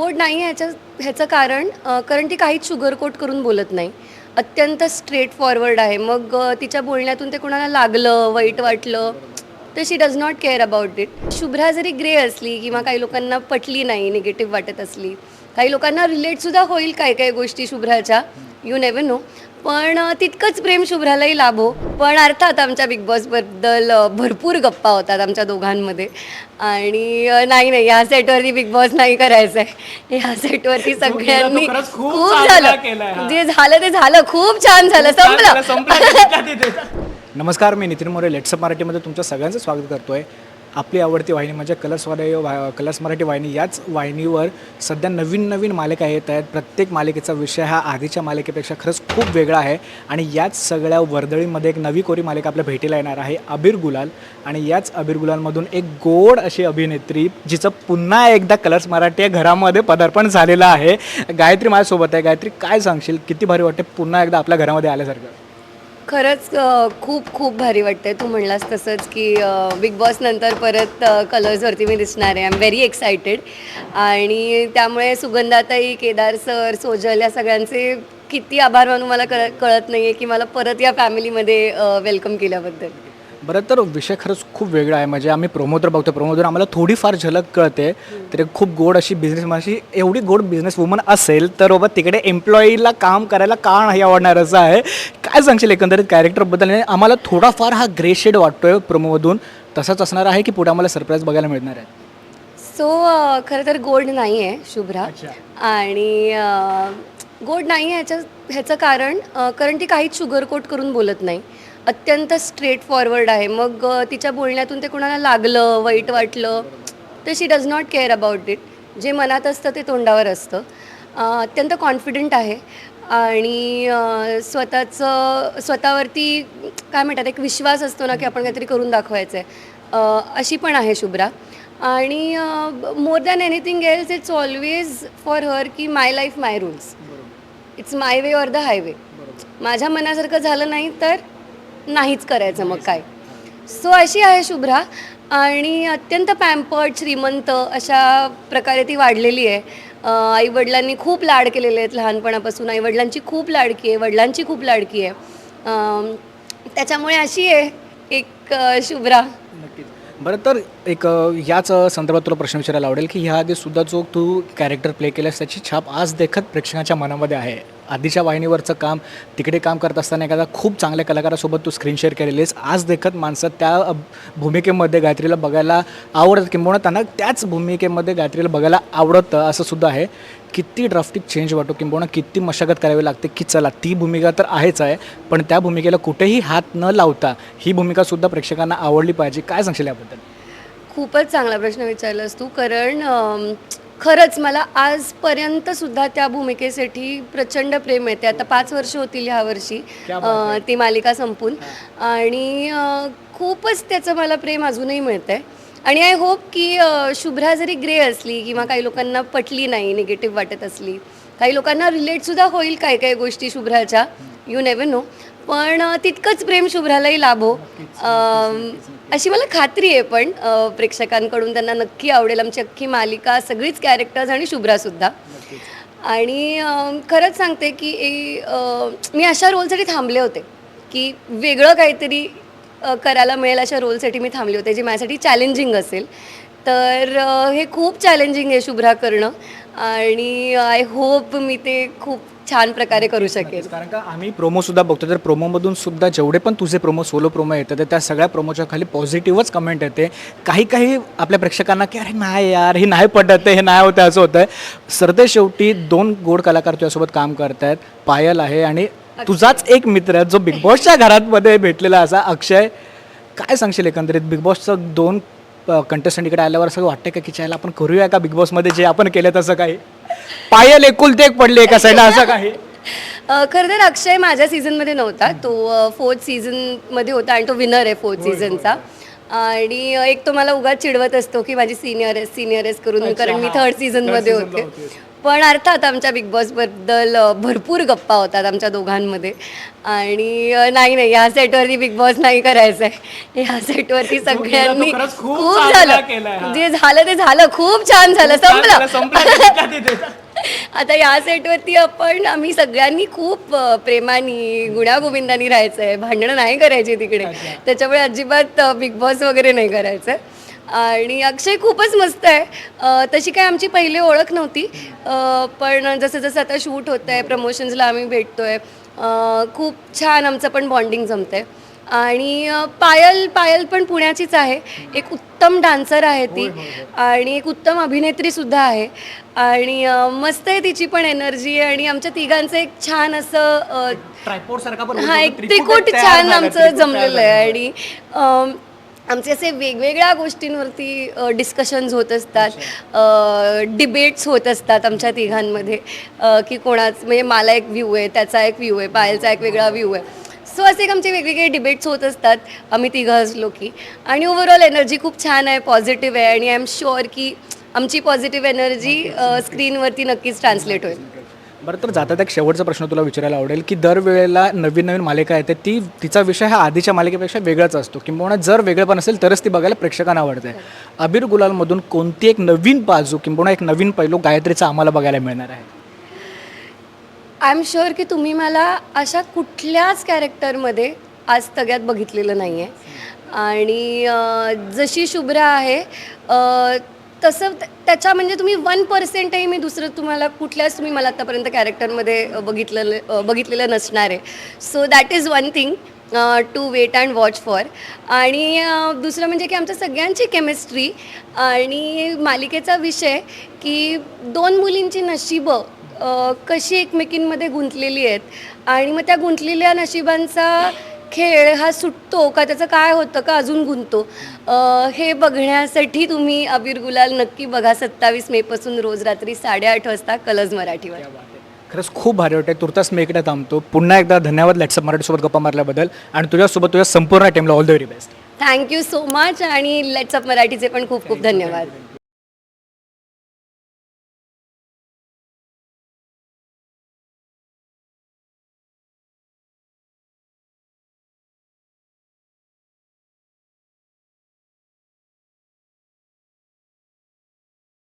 गोड नाही ह्याच्या ह्याचं कारण कारण ती काहीच शुगर कोट करून बोलत नाही. अत्यंत स्ट्रेट फॉरवर्ड आहे. मग तिच्या बोलण्यातून ते कोणाला लागलं वाईट वाटलं तर she does not care about it Shubhra जरी ग्रे असली किंवा काही लोकांना पटली नाही निगेटिव्ह वाटत असली काही लोकांना रिलेटसुद्धा होईल काय काय गोष्टी शुभ्राच्या. यू नेव्हर नो पण तितकंच प्रेम शुभ्रालाही लाभो. पण अर्थात आमच्या बिग बॉसबद्दल भरपूर गप्पा होतात आमच्या दोघांमध्ये. आणि नाही नाही ह्या सेटवरती बिग बॉस नाही करायचं आहे ह्या सेटवरती सगळ्यांनी खूप हा. झालं. जे झालं ते झालं. खूप छान झालं. संपलं. नमस्कार मी नितीन मोरे. लेट्सअप मराठीमध्ये तुमचं सगळ्यांचं स्वागत करतोय. आपली आवडती वाहिनी म्हणजे कलर्स वा- कलर्स मराठी वाहिनी. याच वाहिनीवर सध्या नवीन नवीन मालिका येत आहेत. प्रत्येक मालिकेचा विषय हा आधीच्या मालिकेपेक्षा खरंच खूप वेगळा आहे. आणि याच सगळ्या वर्दळीमध्ये एक नवी कोरी मालिका आपल्या भेटीला येणार आहे अबीर गुलाल. आणि याच अबीर गुलालमधून एक गोड अशी अभिनेत्री जिचं पुन्हा एकदा कलर्स मराठी या घरामध्ये पदार्पण झालेलं आहे. गायत्री माझ्यासोबत आहे. गायत्री काय सांगशील? किती भारी वाटते पुन्हा एकदा आपल्या घरामध्ये आल्यासारखं. खरंच खूप खूप भारी वाटतंय. तू म्हणलास तसंच की बिग बॉस नंतर परत कलर्सवरती मी दिसणार आहे. आय एम व्हेरी एक्सायटेड आणि त्यामुळे सुगंधाताई केदार सर सोजल या सगळ्यांचे किती आभार मानू मला कळ कळत नाही आहे की मला परत या फॅमिलीमध्ये वेलकम केल्याबद्दल. बरं तर विषय खरंच खूप वेगळा आहे. म्हणजे आम्ही प्रोमो तर बघतो प्रोमोदर आम्हाला थोडीफार झलक कळते. तर खूप गोड अशी बिझनेस अशी एवढी गोड बिझनेस वुमन असेल तर बाबा तिकडे एम्प्लॉईला काम करायला का नाही आवडणार असं आहे. काय सांगशील एकंदरीत कॅरेक्टरबद्दल आणि आम्हाला थोडाफार हा ग्रे शेड वाटतोय प्रोमोमधून तसंच असणार आहे की पुढे आम्हाला सरप्राईज बघायला मिळणार आहे? सो खरं तर गोड नाही आहे शुभ्रा आणि गोड नाही आहे ह्याच्या ह्याचं कारण कारण ती काहीच शुगर कोट करून बोलत नाही. अत्यंत स्ट्रेट फॉरवर्ड आहे. मग तिच्या बोलण्यातून ते कोणाला लागलं वाईट वाटलं? तर she does not care about it जे मनात असतं ते तोंडावर असतं. अत्यंत कॉन्फिडंट आहे. आणि स्वतःचं स्वतःवरती काय म्हणतात एक विश्वास असतो ना की आपण काहीतरी करून दाखवायचं आहे अशी पण आहे शुभ्रा. आणि more than anything else it's always for her की my life my rules it's my way or the highway माझ्या मनासारखं झालं नाही तर नाहीच करायचं मग काय. सो अशी आहे शुभ्रा आणि अत्यंत पॅम्पर्ड श्रीमंत अशा प्रकारे ती वाढलेली आहे. आईवडिलांनी खूप लाड केलेले आहेत लहानपणापासून. आईवडिलांची खूप लाडकी आहे वडिलांची खूप लाडकी आहे. त्याच्यामुळे अशी आहे एक शुभ्रा. नक्कीच. बरं तर एक याच संदर्भात तुला प्रश्न विचारायला आवडेल की ह्या आधी सुद्धा जो तू कॅरेक्टर प्ले केलास त्याची छाप आज देखत प्रेक्षकांच्या मनामध्ये आहे. आधीच्या वाहिनीवरचं काम तिकडे काम करत असताना एखादा खूप चांगल्या कलाकारासोबत तू स्क्रीन शेअर केलेली आहेस आज देखत माणसं त्या भूमिकेमध्ये गायत्रीला बघायला आवडतं किंवा त्यांना त्याच भूमिकेमध्ये गायत्रीला बघायला आवडतं असं सुद्धा आहे. किती ड्राफ्टिक चेंज वाटतो किंबहुना किती मशागत करावी लागते की चला ती भूमिका तर आहेच आहे पण त्या भूमिकेला कुठेही हात न लावता ही भूमिकासुद्धा प्रेक्षकांना आवडली पाहिजे. काय सांगशील याबद्दल? खूपच चांगला प्रश्न विचारलास तू. कारण खरंच मला आजपर्यंत सुद्धा त्या भूमिकेसाठी प्रचंड प्रेम येते आता पाच वर्ष होतील ह्या वर्षी. अ, ती मालिका संपून. आणि अ, खूपच त्याचं मला प्रेम अजूनही मिळतं आहे आणि आय होप की अ, शुभ्रा जरी ग्रे असली किंवा काही लोकांना पटली नाही निगेटिव्ह वाटत असली काही लोकांना रिलेटसुद्धा होईल काय काय गोष्टी शुभ्राच्या. यू नेवर नो पण तितकंच प्रेम शुभ्रालाही लाभो. अशी मला खात्री आहे पण प्रेक्षकांकडून त्यांना नक्की आवडेल. आमची अख्खी मालिका सगळीच कॅरेक्टर्स आणि शुभ्रासुद्धा आणि खरंच सांगते की ए, मी अशा रोलसाठी थांबले होते की वेगळं काहीतरी करायला मिळेल अशा रोलसाठी मी थांबले होते जे माझ्यासाठी चॅलेंजिंग असेल. तर हे खूप चॅलेंजिंग आहे शुभ्रा करणं. आणि आय होप मी ते खूप छान प्रकारे करू शकेल कारण का आम्ही प्रोमो सुद्धा बघतो. तर प्रोमोमधून सुद्धा जेवढे पण तुझे प्रोमो सोलो प्रोमो येतात तर त्या सगळ्या प्रोमोच्या खाली पॉझिटिव्हच कमेंट येते. काही काही आपल्या प्रेक्षकांना की अरे नाही यार हे नाही पटत हे नाही होतं असं होतं सरते शेवटी दोन गोड कलाकार तुझ्यासोबत काम करतायत. पायल आहे आणि तुझाच एक मित्र जो बिग बॉसच्या घरातमध्ये भेटलेला असा अक्षय. काय सांगशील एकंदरीत? बिग बॉसचं दोन कंटेस्टंट इकडे आल्यावर असं वाटतं का की चायला आपण करूया का बिग बॉसमध्ये जे आपण केलं तसं काही? पायल एकुलते एक पडले एका साईडला असं काही? अ, खरं तर अक्षय माझ्या सीझनमध्ये नव्हता. तो फोर्थ सीझनमध्ये होता आणि तो विनर आहे फोर्थ सीझनचा आणि अ, एक तो मला उगाच चिडवत असतो की माझी सिनियर आहे सिनियर आहेस करून कारण मी थर्ड सीझनमध्ये होते. पण अर्थात आमच्या बिग बॉसबद्दल भरपूर गप्पा होतात आमच्या दोघांमध्ये. आणि नाही नाही ह्या सेटवरती बिग बॉस नाही करायचं आहे ह्या सेटवरती सगळ्यांनी खूप. झालं. जे झालं ते झालं. खूप छान झालं. संपलं. आता या सेटवरती आपण आम्ही सगळ्यांनी खूप प्रेमाने गुण्यागोविंदानी राहायचं आहे भांडणं नाही करायची तिकडे. त्याच्यामुळे अजिबात बिग बॉस वगैरे नाही करायचं. आणि अक्षय खूपच मस्त आहे. तशी काय आमची पहिली ओळख नव्हती. पण जसं जसं आता शूट होतं आहे प्रमोशन्सला आम्ही भेटतो आहे खूप छान आमचं पण बॉन्डिंग जमतं आहे आणि पायल पायल पण पुण्याचीच आहे. एक उत्तम डान्सर आहे ती आणि एक उत्तम अभिनेत्री सुद्धा आहे. आणि मस्त आहे तिची पण एनर्जी आणि आमच्या तिघांचं एक छान असं हा एक त्रिकूट छान आमचं जमलेलं आहे. आणि आमचे असे वेगवेगळ्या गोष्टींवरती डिस्कशन्स होत असतात. डिबेट्स होत असतात आमच्या तिघांमध्ये. की कोणाच म्हणजे मला एक व्ह्यू आहे त्याचा एक व्ह्यू आहे पायलचा एक वेगळा व्ह्यू आहे. सो असे एक आमचे वेगवेगळे डिबेट्स होत असतात. आम्ही तिघं असलो की. आणि ओव्हरऑल एनर्जी खूप छान आहे पॉझिटिव्ह आहे. आणि आय एम शुअर की आमची पॉझिटिव्ह एनर्जी स्क्रीनवरती नक्कीच. ट्रान्सलेट होईल. बरं तर जाता एक शेवटचा प्रश्न तुला विचारायला आवडेल की दरवेळेला नवीन नवीन मालिका येते ती तिचा विषय हा आधीच्या मालिकेपेक्षा वेगळाच असतो. किंबहुना जर वेगळेपण असेल तरच ती बघायला प्रेक्षकांना आवडते. अबीर गुलालमधून कोणती एक नवीन बाजू किंबहुना एक नवीन पैलू गायत्रीचा आम्हाला बघायला मिळणार आहे? आय एम शुअर की तुम्ही मला अशा कुठल्याच कॅरेक्टरमध्ये आज तग्यात बघितलेलं नाही आहे आणि जशी शुभ्रा आहे तसं त्याच्या म्हणजे तुम्ही वन पर्सेंटही मी दुसरं तुम्हाला कुठल्याच तुम्ही मला आत्तापर्यंत कॅरेक्टरमध्ये बघितलेलं बघितलेलं नसणार आहे. So that is one thing to wait and watch for आणि दुसरं म्हणजे की आमच्या सगळ्यांची केमिस्ट्री आणि मालिकेचा विषय की दोन मुलींची नशीबं कशी एकमेकींमध्ये गुंतलेली आहेत आणि मग त्या गुंतलेल्या नशिबांचा खेळ हा सुटतो का? त्याचं काय होतं का? अजून गुंततो. अ, हे बघण्यासाठी तुम्ही अबीर गुलाल नक्की बघा. सत्तावीस मेपासून रोज रात्री साडेआठ वाजता कलज मराठीवर. खरंच खूप भारी वाटते तुर्तास मी इकडे थांबतो. पुन्हा एकदा धन्यवाद लॅट्सअप मराठीसोबत गप्पा मारल्याबद्दल आणि तुझ्यासोबत तुझ्या संपूर्ण टीमला all the very best thank you so much आणि लेट्स अप मराठीचे पण खूप खूप धन्यवाद.